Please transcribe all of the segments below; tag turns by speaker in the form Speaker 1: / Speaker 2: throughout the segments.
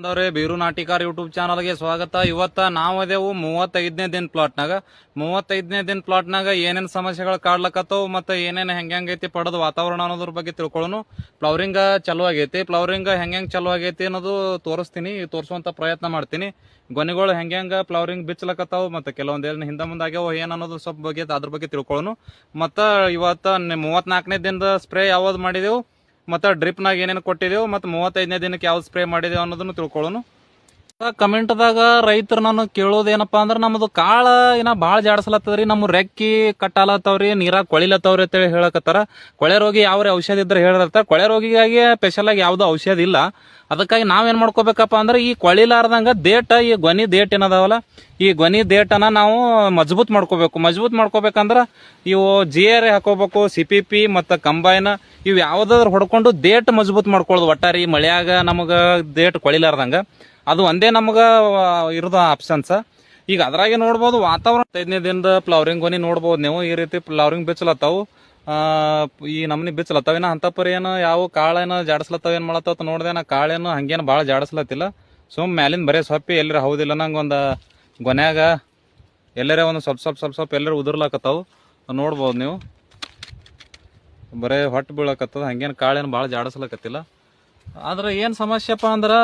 Speaker 1: ಬಾಂಧವ್ರೆ ಬೀರು Natikar YouTube ಚಾನಲ್ಗೆ ಸ್ವಾಗತ. ಇವತ್ತ ನಾವು ಅದೇವು ಮೂವತ್ತೈದನೇ ದಿನ ಪ್ಲಾಟ್ನಾಗ. ಮೂವತ್ತೈದನೇ ದಿನ ಪ್ಲಾಟ್ನಾಗ ಏನೇನು ಸಮಸ್ಯೆಗಳು ಕಾಡ್ಲಕತ್ತವು ಮತ್ತೆ ಏನೇನು ಹೆಂಗೆ ಹೆಂಗೈತಿ ಪಡದ ವಾತಾವರಣ ಅನ್ನೋದ್ರ ಬಗ್ಗೆ ತಿಳ್ಕೊಳ್ಳೋನು. ಫ್ಲವರಿಂಗ್ ಚಲೋ ಆಗೈತಿ. ಫ್ಲವರಿಂಗ್ ಹೆಂಗೆ ಹೆಂಗೆ ಚಲೋ ಆಗೈತಿ ಅನ್ನೋದು ತೋರಿಸ್ತೀನಿ. ತೋರಿಸುವಂತ ಪ್ರಯತ್ನ ಮಾಡ್ತೀನಿ. ಗೊನೆಗಳು ಹೆಂಗೆ ಹೆಂಗೆ ಫ್ಲವರಿಂಗ್ ಬಿಚ್ಚಲಕತ್ತಾವು ಮತ್ತು ಕೆಲವೊಂದ್ ಹಿಂದ ಮುಂದೆ ಆಗ್ಯಾವ ಏನ್ ಅನ್ನೋದು ಸ್ವಲ್ಪ ಬಗ್ಗೆ ಅದ್ರ ಬಗ್ಗೆ ತಿಳ್ಕೊಳ್ಳೋನು. ಮತ್ತ ಇವತ್ತ ಮೂವತ್ನಾಲ್ಕನೇ ದಿನದ ಸ್ಪ್ರೇ ಯಾವ್ದು ಮಾಡಿದೆವು? ಮತ್ತೆ ಡ್ರಿಪ್ನಾಗ ಏನೇನು ಕೊಟ್ಟಿದೆವು ಮತ್ತು ಮೂವತ್ತೈದನೇ ದಿನಕ್ಕೆ ಯಾವ್ದು ಸ್ಪ್ರೇ ಮಾಡಿದೆವು ಅನ್ನೋದನ್ನು ತಿಳ್ಕೊಳ್ಳೋನು. ಕಮೆಂಟ್ದಾಗ ರೈತರು ನಾನು ಕೇಳೋದೇನಪ್ಪ ಅಂದ್ರೆ ನಮ್ಮದು ಕಾಳ ಏನ ಭಾಳ ಜಾಡ್ಸಲತ್ತದ್ರಿ, ನಮ್ಮ ರೆಕ್ಕಿ ಕಟ್ಟಾಲತ್ತವ್ರಿ ನೀರಾಗ ಕೊಳಿಲತ್ತವ್ರಿ ಅಂತೇಳಿ ಹೇಳಕತ್ತಾರ. ಕೊಳೆ ರೋಗಿ ಯಾವ ಔಷಧ ಇದ್ರೆ ಹೇಳಿರ್ತಾರೆ ಕೊಳೆ ರೋಗಿಗಾಗಿ ಸ್ಪೆಷಲ್ ಆಗಿ ಯಾವ್ದು ಔಷಧ ಇಲ್ಲ. ಅದಕ್ಕಾಗಿ ನಾವೇನ್ ಮಾಡ್ಕೋಬೇಕಪ್ಪ ಅಂದ್ರೆ ಈ ಕೊಳಿಲಾರ್ದಂಗ ದೇಟ, ಈ ಗೊನಿ ದೇಟ್ ಏನದಾವಲ್ಲ, ಈ ಗೊನಿ ದೇಟನ ನಾವು ಮಜಬೂತ್ ಮಾಡ್ಕೋಬೇಕು. ಮಜಬೂತ್ ಮಾಡ್ಕೋಬೇಕಂದ್ರ ಇವು ಜಿ ಆರ್ ಹಾಕೋಬೇಕು ಸಿ ಪಿ ಪಿ ಮತ್ತು ಕಂಬೈನ್ ಇವು ಯಾವ್ದಾದ್ರು ಹೊಡ್ಕೊಂಡು ದೇಟ್ ಮಜಬೂತ್ ಮಾಡ್ಕೊಳ್ಳೋದು ಒಟ್ಟಾರಿ ಮಳೆಯಾಗ ನಮಗೆ ದೇಟ್ ಕೊಳಿಲಾರ್ದಂಗ. ಅದು ಒಂದೇ ನಮಗೆ ಇರೋದು ಆಪ್ಷನ್ಸ್ ಈಗ ಅದ್ರಾಗೆ ನೋಡ್ಬೋದು ವಾತಾವರಣ. ಹದಿನೈದು ದಿನದ ಫ್ಲವರಿಂಗ್ ಗೊನಿ ನೋಡ್ಬೋದು ನೀವು. ಈ ರೀತಿ ಫ್ಲವರಿಂಗ್ ಬಿಚ್ಚಲತ್ತಾವು. ಈ ನಮ್ನಿ ಬಿಚ್ಚಲತ್ತಾವ. ಏನೋ ಅಂತ ಪರಿ ಏನು, ಯಾವ ಕಾಳೇನು ಜಾಡಿಸ್ಲತ್ತಾವ, ಏನು ಮಾಡತ್ತಾವ ನೋಡ್ದೆ ನಾ. ಕಾಳೇನು ಹಂಗೇನು ಭಾಳ ಜಾಡಿಸ್ಲತ್ತಿಲ್ಲ. ಸುಮ್ ಮ್ಯಾಲಿಂದ ಬರೇ ಸೊಪ್ಪಿ ಎಲ್ಲರ ಹೌದಿಲ್ಲ ನಂಗೆ ಒಂದು ಗೊನ್ಯಾಗ. ಎಲ್ಲರೇ ಒಂದು ಸ್ವಲ್ಪ ಸ್ವಲ್ಪ ಸ್ವಲ್ಪ ಸ್ವಲ್ಪ ಎಲ್ಲರೂ ಉದುರ್ಲಾಕತ್ತಾವು. ನೋಡ್ಬೋದು ನೀವು. ಬರೇ ಹೊಟ್ಟು ಬೀಳಕತ್ತದ, ಹಂಗೇನು ಕಾಳೇನು ಭಾಳ ಜಾಡಿಸ್ಲಕತ್ತಿಲ್ಲ. ಆದ್ರೆ ಏನು ಸಮಸ್ಯೆಪ್ಪ ಅಂದ್ರೆ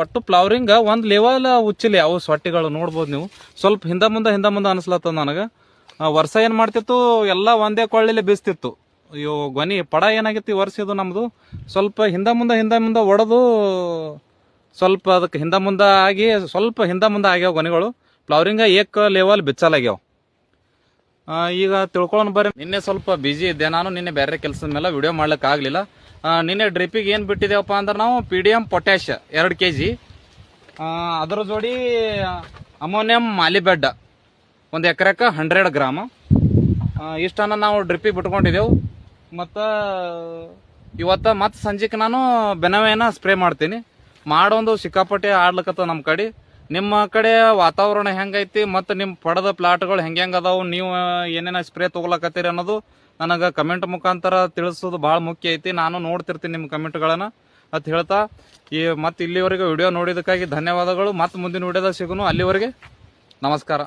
Speaker 1: ಒಟ್ಟು ಫ್ಲವರಿಂಗ್ ಒಂದು ಲೆವೆಲ್ ಉಚ್ಚಿಲಿ, ಅವು ಸೊಟ್ಟಿಗಳು ನೋಡ್ಬೋದು ನೀವು. ಸ್ವಲ್ಪ ಹಿಂದೆ ಮುಂದೆ ಹಿಂದೆ ಮುಂದೆ ಅನಿಸ್ಲತ್ತದ ನನಗೆ. ವರ್ಷ ಏನು ಮಾಡ್ತಿತ್ತು, ಎಲ್ಲ ಒಂದೇ ಕೊಳ್ಳಿಲೆ ಬೀಸ್ತಿತ್ತು. ಅಯ್ಯೋ ಗೊನಿ ಪಡ ಏನಾಗಿತ್ತು ಈ ವರ್ಷ ಇದು ನಮ್ಮದು ಸ್ವಲ್ಪ ಹಿಂದೆ ಮುಂದೆ ಹಿಂದೆ ಮುಂದೆ ಒಡೆದು, ಸ್ವಲ್ಪ ಅದಕ್ಕೆ ಹಿಂದೆ ಮುಂದೆ ಆಗಿ, ಸ್ವಲ್ಪ ಹಿಂದೆ ಮುಂದೆ ಆಗ್ಯಾವ ಗೊನೆಗಳು ಫ್ಲವರಿಂಗ್ ಏಕ ಲೆವೆಲ್ ಬಿಚ್ಚಲಾಗ್ಯಾವ. ಈಗ ತಿಳ್ಕೊಳ್ಳೋಣ ಬರ್ರಿ. ನಿನ್ನೆ ಸ್ವಲ್ಪ ಬಿಜಿ ಇದ್ದೆ ನಾನು, ನಿನ್ನೆ ಬೇರೆ ಕೆಲಸದ ಮೇಲೆ ವಿಡಿಯೋ ಮಾಡ್ಲಿಕ್ಕೆ ಆಗ್ಲಿಲ್ಲ. ನಿನ್ನೆ ಡ್ರಿಪ್ಪಿಗೆ ಏನು ಬಿಟ್ಟಿದ್ದೇವಪ್ಪ ಅಂದ್ರೆ ನಾವು ಪಿ ಡಿ ಎಂ ಪೊಟ್ಯಾಶ್ ಎರಡು ಕೆ ಜಿ ಅದರ ಜೋಡಿ ಅಮೋನಿಯಂ ಮಾಲಿಬೆಡ್ ಒಂದು ಎಕರೆಕ ಹಂಡ್ರೆಡ್ ಗ್ರಾಮ್ ಇಷ್ಟನ್ನು ನಾವು ಡ್ರಿಪ್ಪಿಗೆ ಬಿಟ್ಕೊಂಡಿದ್ದೆವು. ಮತ್ತು ಇವತ್ತು ಮತ್ತೆ ಸಂಜೆಗೆ ನಾನು ಬೆನವೇನ ಸ್ಪ್ರೇ ಮಾಡ್ತೀನಿ. ಮಾಡೊಂದು ಸಿಕ್ಕಾಪಟ್ಟೆ ಆಡ್ಲಕತ್ತ ನಮ್ಮ ಕಡೆ. ನಿಮ್ಮ ಕಡೆ ವಾತಾವರಣ ಹೆಂಗೈತಿ ಮತ್ತು ನಿಮ್ಮ ಪಡೆದ ಪ್ಲಾಟ್ಗಳು ಹೆಂಗೆ ಹೆಂಗೆ ಅದಾವು? ನೀವು ಏನೇನ ಸ್ಪ್ರೇ ತೊಗೊಳಕತ್ತೀರಿ ಅನ್ನೋದು ನನಗೆ ಕಮೆಂಟ್ ಮುಖಾಂತರ ತಿಳಿಸೋದು ಭಾಳ ಮುಖ್ಯ ಐತಿ. ನಾನು ನೋಡ್ತಿರ್ತೀನಿ ನಿಮ್ಮ ಕಮೆಂಟ್ಗಳನ್ನು ಅಂತ ಹೇಳ್ತಾ, ಈ, ಮತ್ತು ಇಲ್ಲಿವರೆಗೂ ವಿಡಿಯೋ ನೋಡಿದ್ದಕ್ಕಾಗಿ ಧನ್ಯವಾದಗಳು. ಮತ್ತು ಮುಂದಿನ ವಿಡಿಯೋದಾಗ ಸಿಗೋನು ಅಲ್ಲಿವರೆಗೆ ನಮಸ್ಕಾರ.